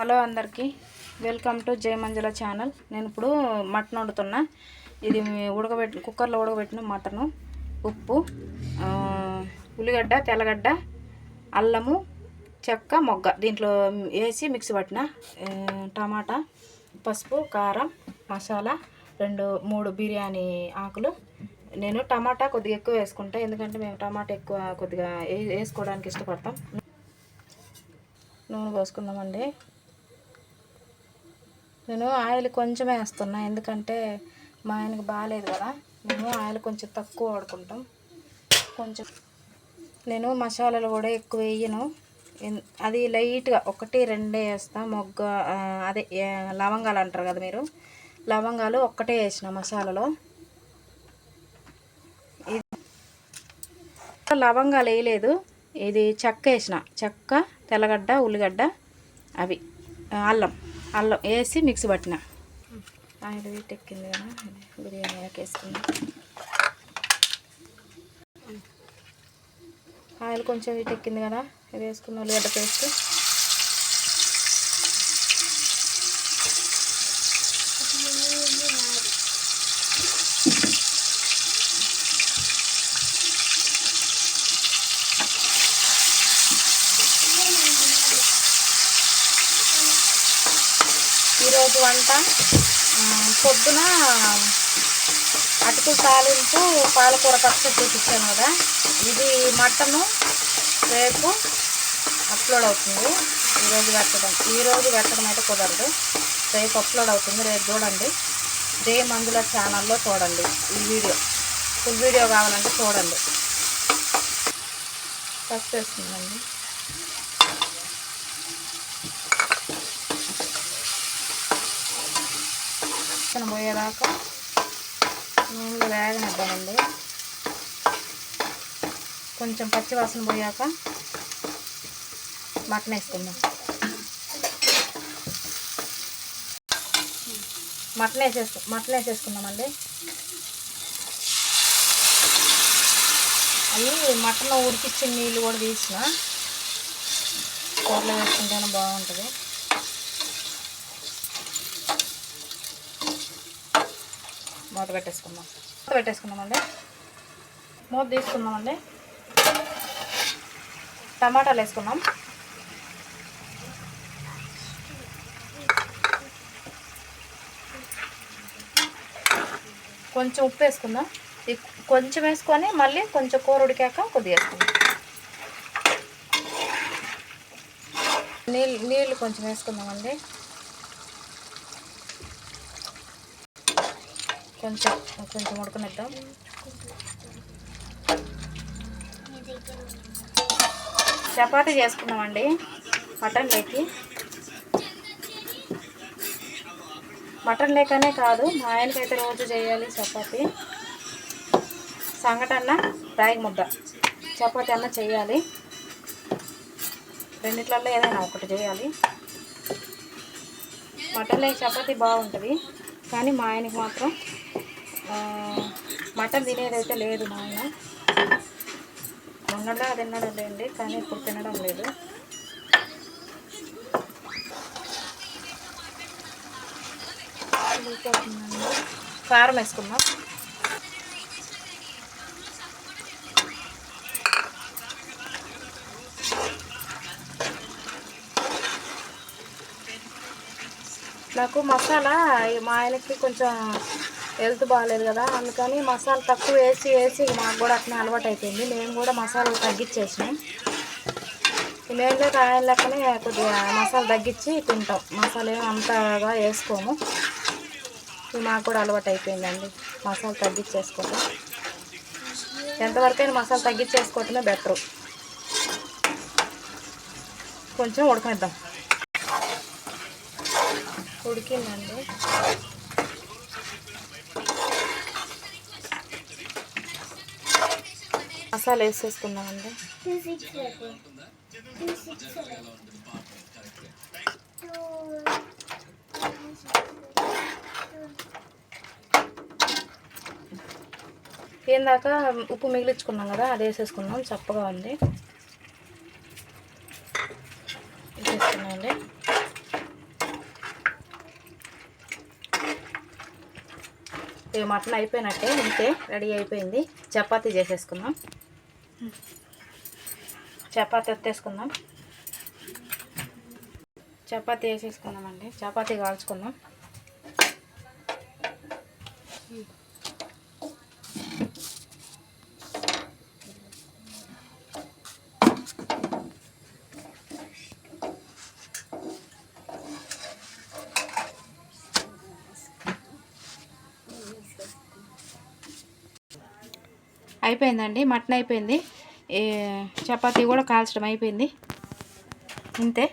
Hello అందరికీ. Welcome to Jaya Manjula channel. నేను ఇప్పుడు మటన్ వండుతున్నా. ఇది ఉడకబెట్టి కుక్కర్లో ఉడకబెట్టిన మటను. ఉప్పు ఉల్లిగడ్డ తెల్లగడ్డ అల్లము చెక్క మొగ్గ. దీంట్లో వేసి మిక్సీ పట్టిన టమాటా పసుపు కారం మసాలా రెండు మూడు బిర్యానీ ఆకులు. నేను టమాటా కొద్దిగా ఎక్కువ వేసుకుంటా. ఎందుకంటే మేము టమాటా ఎక్కువ కొద్దిగా వేసుకోవడానికి ఇష్టపడతాం. నూనె పోసుకుందామండి. నేను ఆయిల్ కొంచెమే వేస్తున్నా. ఎందుకంటే మా ఆయనకి బాగాలేదు కదా. మేము ఆయిల్ కొంచెం తక్కువ వాడుకుంటాం. కొంచెం నేను మసాలాలు కూడా ఎక్కువ వేయను. అది లైట్గా ఒకటి రెండే వేస్తా. మొగ్గ అదే లవంగాలు అంటారు కదా మీరు. లవంగాలు ఒక్కటే వేసిన మసాలాలో. ఇది లవంగాలు వేయలేదు. ఇది చెక్క వేసిన. చెక్క తెల్లగడ్డ ఉల్లిగడ్డ అవి అల్లం. అల్లం వేసి మిక్సీ పట్టిన. ఆయిల్ వీటి ఎక్కింది కదా బిర్యానీ వేసుకుందాం ఆయిల్ కొంచెం వీటి ఎక్కింది కదా ఇది వేసుకున్న ఉల్లిగడ్డ పేస్ట్. ఈరోజు వంట పొద్దున అటుకులు తాలింపు పాలకూర పచ్చడి చూపించాను కదా. ఇది మటను రేపు అప్లోడ్ అవుతుంది. ఈరోజు పెట్టడం ఈరోజు పెట్టడం అయితే కుదరదు. రేపు అప్లోడ్ అవుతుంది. రేపు చూడండి. దే మందుల ఛానల్లో చూడండి ఈ వీడియో. ఫుల్ వీడియో కావాలంటే చూడండి. ఫస్ట్ వేస్తుందండి చిన్న పోయేదాకా నూనె వేగనిద్దామండి. కొంచెం పచ్చి వాసన పోయాక మటన్ వేసుకుందాం. మటన్ వేసేసు మటన్ వేసేసుకుందామండి. అవి మటన్ ఉడికిచ్చిన నీళ్ళు కూడా తీసిన కూరలో వేసుకుంటేనే బాగుంటుంది. మూత పెట్టేసుకుందాం. మూత పెట్టేసుకుందామండి. మూత తీసుకుందామండి. టమాటాలు వేసుకుందాం. కొంచెం ఉప్పు వేసుకుందాం. ఈ కొంచెం వేసుకొని మళ్ళీ కొంచెం కూర ఉడికాక కొద్దిగా వేసుకుందాం. నీళ్ళు నీళ్ళు కొంచెం వేసుకుందామండి. కొంచెం కొంచెం ఉడకనిద్దాం. చపాతీ చేసుకున్నామండి మటన్ లేకి. మటన్ లేకనే కాదు మా ఆయనకైతే రోజు చేయాలి చపాతీ. సంగటన్న రాగి ముద్ద. చపాతీ అన్న చేయాలి. రెండిట్లలో ఏదైనా ఒకటి చేయాలి. మటన్ లేక చపాతీ బాగుంటుంది కానీ మా ఆయనకి మాత్రం మటన్ తినేదైతే లేదు మా ఆయన మొన్నలా తినడం లేండి కానీ ఇప్పుడు తినడం లేదు. కారం వేసుకుందాం. నాకు మసాలా మా ఆయనకి కొంచెం హెల్త్ బాగాలేదు కదా అందుకని మసాలా తక్కువ వేసి వేసి మాకు కూడా అట్నే అలవాటు అయిపోయింది మేము కూడా మసాలా తగ్గించేసినాం. మేము లేక ఆయన లెక్కనే కొద్దిగా మసాలా తగ్గించి తింటాం. మసాలా ఏం అంతగా వేసుకోము. ఇది మాకు కూడా అలవాటు అయిపోయిందండి మసాలా తగ్గించేసుకోవటం. ఎంతవరకైనా మసాలా తగ్గించేసుకోవటమే బెటరు. కొంచెం ఉడకనిద్దాం. ఉడికిందండి. మసాలా వేసేసుకుందామండి. ఏందాక ఉప్పు మిగిలించుకున్నాం కదా అది వేసేసుకుందాం. చప్పగా ఉంది. వేసేసుకున్నామండి మటన్ అయిపోయినట్టే ఇంతే రెడీ అయిపోయింది. చపాతీ చేసేసుకుందాం. చపాతీ ఎత్తేసుకుందాం చపాతీ వేసేసుకుందామండి. చపాతీ కాల్చుకుందాం. అయిపోయిందండి మటన్ అయిపోయింది. చపాతీ కూడా కాల్చడం అయిపోయింది. ఇంతే.